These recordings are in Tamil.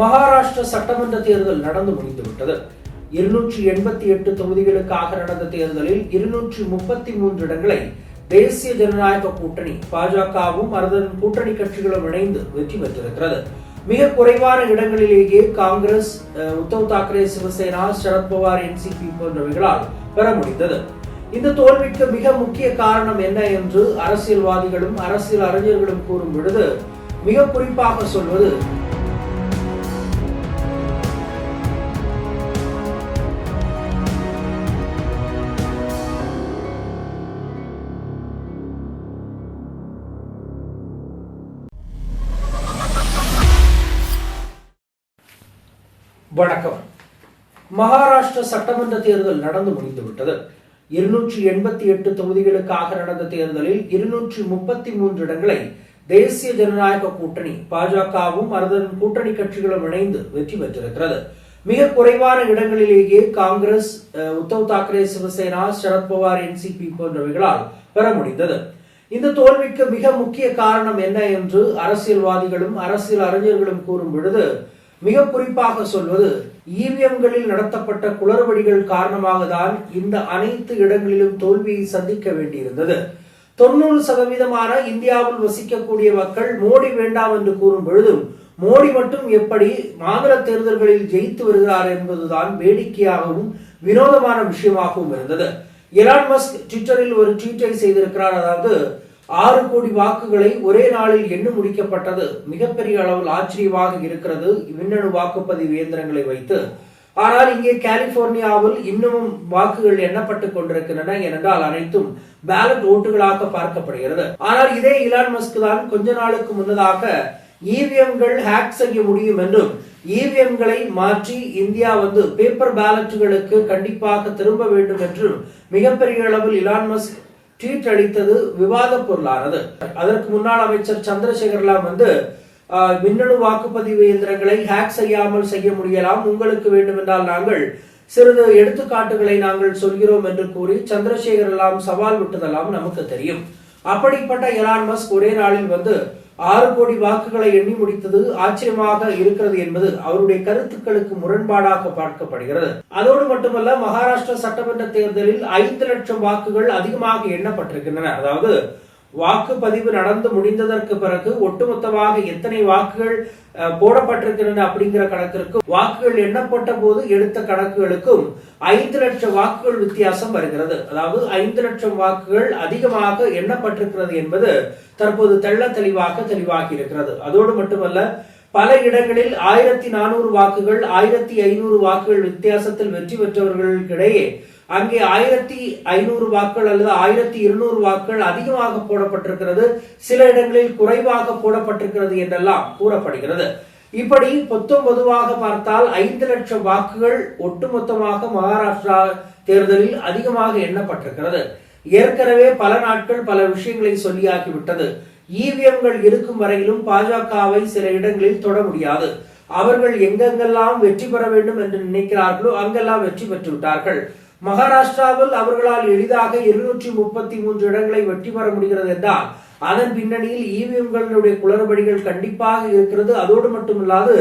மகாராஷ்டிர சட்டமன்ற தேர்தல் நடந்து முடிந்துவிட்டது. இருநூற்றி எண்பத்தி எட்டு தொகுதிகளுக்காக நடந்த தேர்தலில் இருநூற்றி முப்பத்தி மூன்று இடங்களை தேசிய ஜனநாயக கூட்டணி பாஜகவும் அதன் கூட்டணி கட்சிகளும் இணைந்து வெற்றி பெற்றிருக்கிறது. மிக குறைவான இடங்களிலேயே காங்கிரஸ் உத்தவ் தாக்கரே சிவசேனா சரத்பவார் என்சிபி போன்றவைகளால் பெற முடிந்தது. இந்த தோல்விக்கு மிக முக்கிய காரணம் என்ன என்று அரசியல்வாதிகளும் அரசியல் அறிஞர்களும் கூறும் பொழுது மிக குறிப்பாக சொல்வது வணக்கம். மகாராஷ்டிர சட்டமன்ற தேர்தல் நடந்து முடிந்துவிட்டது. இருநூற்றி எண்பத்தி எட்டு தொகுதிகளுக்காக நடந்த தேர்தலில் இருநூற்றி முப்பத்தி மூன்று இடங்களை தேசிய ஜனநாயக கூட்டணி பாஜகவும் அதன் கூட்டணி கட்சிகளும் இணைந்து வெற்றி பெற்றிருக்கிறது. மிக குறைவான இடங்களிலேயே காங்கிரஸ் அஹ், உத்தவ் தாக்கரே சிவசேனா சரத்பவார் என்சிபி போன்றவைகளால் பெற முடிந்தது. இந்த தோல்விக்கு மிக முக்கிய காரணம் என்ன என்று அரசியல்வாதிகளும் அரசியல் அறிஞர்களும் கூறும் பொழுது மிக குறிப்பாக சொல்வது இவிஎம்களில் நடத்தப்பட்ட குளறுபடிகள் காரணமாக தான் இந்த அனைத்து இடங்களிலும் தோல்வியை சந்திக்க வேண்டியிருந்தது. தொண்ணூறு சதவீதமான இந்தியாவில் வசிக்கக்கூடிய மக்கள் மோடி வேண்டாம் என்று கூறும் பொழுதும் மோடி மட்டும் எப்படி மாநில தேர்தல்களில் ஜெயித்து வருகிறார் என்பதுதான் வேடிக்கையாகவும் வினோதமான விஷயமாகவும் இருந்தது. எலான் மஸ்க் ட்விட்டரில் ஒரு ட்வீட்டை செய்திருக்கிறார். அதாவது ஆறு கோடி வாக்குகளை ஒரே நாளில் எண்ணு முடிக்கப்பட்டது. மிகப்பெரிய அளவில் ஆச்சரியமாக இருக்கிறது மின்னணு வாக்குப்பதிவு இயந்திரங்களை வைத்து. ஆனால் இங்கே கலிபோர்னியாவில் இன்னமும் வாக்குகள் எண்ணப்பட்டுக் கொண்டிருக்கின்றன ஏனென்றால் அனைத்தும் பேலட் ஓட்டுகளாக பார்க்கப்படுகிறது. ஆனால் இதே இலான் மஸ்க் தான் கொஞ்ச நாளுக்கு முன்னதாக இவிஎம்கள் ஹேக் செய்ய முடியும் என்றும் இவிஎம்களை மாற்றி இந்தியா வந்து பேப்பர் பேலட்டுகளுக்கு கண்டிப்பாக திரும்ப வேண்டும் என்றும் மிகப்பெரிய அளவில் இலான் மஸ்க் ட்வீட் அளித்தது விவாத பொருளானது. அதற்கு முன்னாள் அமைச்சர் சந்திரசேகர்லாம் வந்து ஆஹ், மின்னணு வாக்குப்பதிவு இயந்திரங்களை ஹேக் செய்யாமல் செய்ய முடியலாம். உங்களுக்கு வேண்டுமென்றால் நாங்கள் சிறிது எடுத்துக்காட்டுகளை நாங்கள் சொல்கிறோம் என்று கூறி சந்திரசேகர் எல்லாம் சவால் விட்டதெல்லாம் நமக்கு தெரியும். அப்படிப்பட்ட எலான் மஸ்க் ஒரே நாளில் வந்து ஆறு கோடி வாக்குகளை எண்ணி முடித்தது ஆச்சரியமாக இருக்கிறது என்பது அவருடைய கருத்துக்களுக்கு முரண்பாடாக பார்க்கப்படுகிறது. அதோடு மட்டுமல்ல மகாராஷ்டிரா சட்டமன்ற தேர்தலில் ஐந்து லட்சம் வாக்குகள் அதிகமாக எண்ணப்பட்டிருக்கின்றன. அதாவது வாக்குப்பதிவு நடந்து முடிந்ததற்கு பிறகு ஒட்டுமொத்தமாக எத்தனை வாக்குகள் அஹ், போடப்பட்டிருக்கின்றன அப்படிங்கிற கணக்கிற்கும் வாக்குகள் எண்ணப்பட்ட போது எடுத்த கணக்குகளுக்கும் ஐந்து லட்சம் வாக்குகள் வித்தியாசம் வருகிறது. அதாவது ஐந்து லட்சம் வாக்குகள் அதிகமாக எண்ணப்பட்டிருக்கிறது என்பது தற்போது தெள்ள தெளிவாக தெளிவாகி இருக்கிறது. அதோடு மட்டுமல்ல பல இடங்களில் ஆயிரத்தி நானூறு வாக்குகள் ஆயிரத்தி ஐநூறு வாக்குகள் வித்தியாசத்தில் வெற்றி பெற்றவர்களுக்கிடையே அங்கே ஆயிரத்தி ஐநூறு வாக்குகள் அல்லது ஆயிரத்தி இருநூறு வாக்குகள் அதிகமாக போடப்பட்டிருக்கிறது. சில இடங்களில் குறைவாக போடப்பட்டிருக்கிறது என்றெல்லாம் கூறப்படுகிறது. இப்படி பொத்தம் பொதுவாக பார்த்தால் ஐந்து லட்சம் வாக்குகள் ஒட்டுமொத்தமாக மகாராஷ்டிரா தேர்தலில் அதிகமாக எண்ணப்பட்டிருக்கிறது. ஏற்கனவே பல நாட்கள் பல விஷயங்களை சொல்லியாகிவிட்டது. இவிஎம்கள் இருக்கும் வரையிலும் பாஜகவை சில இடங்களில் தொட முடியாது. அவர்கள் எங்கெங்கெல்லாம் வெற்றி பெற வேண்டும் என்று நினைக்கிறார்களோ அங்கெல்லாம் வெற்றி பெற்று விட்டார்கள் மகாராஷ்டிராவில் அவர்களால் எளிதாக இருநூற்றி முப்பத்தி மூன்று இடங்களை வெற்றி பெற முடிகிறது என்றால் அதன் பின்னணியில் இவிஎம்களுடைய குளறுபடிகள் கண்டிப்பாக இருக்கிறது. அதோடு மட்டுமில்லாது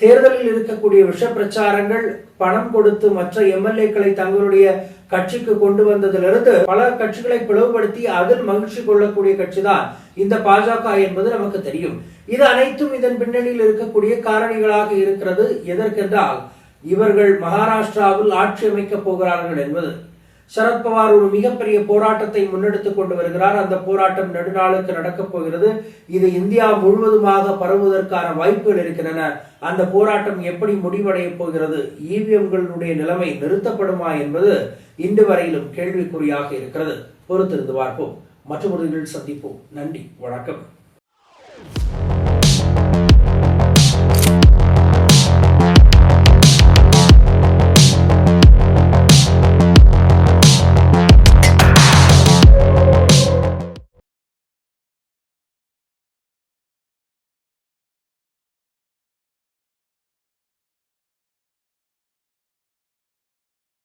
தேர்தலில் இருக்கக்கூடிய விஷ பிரச்சாரங்கள் பணம் கொடுத்து மற்ற எம்எல்ஏக்களை தங்களுடைய கட்சிக்கு கொண்டு வந்ததிலிருந்து பல கட்சிகளை பிளவுபடுத்தி அதில் மகிழ்ச்சி கொள்ளக்கூடிய கட்சிதான் இந்த பாஜக என்பது நமக்கு தெரியும். இது அனைத்தும் இதன் பின்னணியில் இருக்கக்கூடிய காரணிகளாக இருக்கிறது. எதற்கென்றால் இவர்கள் மகாராஷ்டிராவில் ஆட்சி அமைக்கப் போகிறார்கள் என்பது. சரத்பவார் ஒரு மிகப்பெரிய போராட்டத்தை முன்னெடுத்துக் கொண்டு வருகிறார். அந்த போராட்டம் நெடுநாளுக்கு நடக்கப் போகிறது. இது இந்தியா முழுவதுமாக பரவுவதற்கான வாய்ப்புகள் இருக்கின்றன. அந்த போராட்டம் எப்படி முடிவடையப் போகிறது? இவிஎம்களுடைய நிலைமை நிறுத்தப்படுமா என்பது இன்று வரையிலும் கேள்விக்குறியாக இருக்கிறது. பொறுத்திருந்து பார்ப்போம். மற்றொரு சந்திப்போம். நன்றி. வணக்கம்.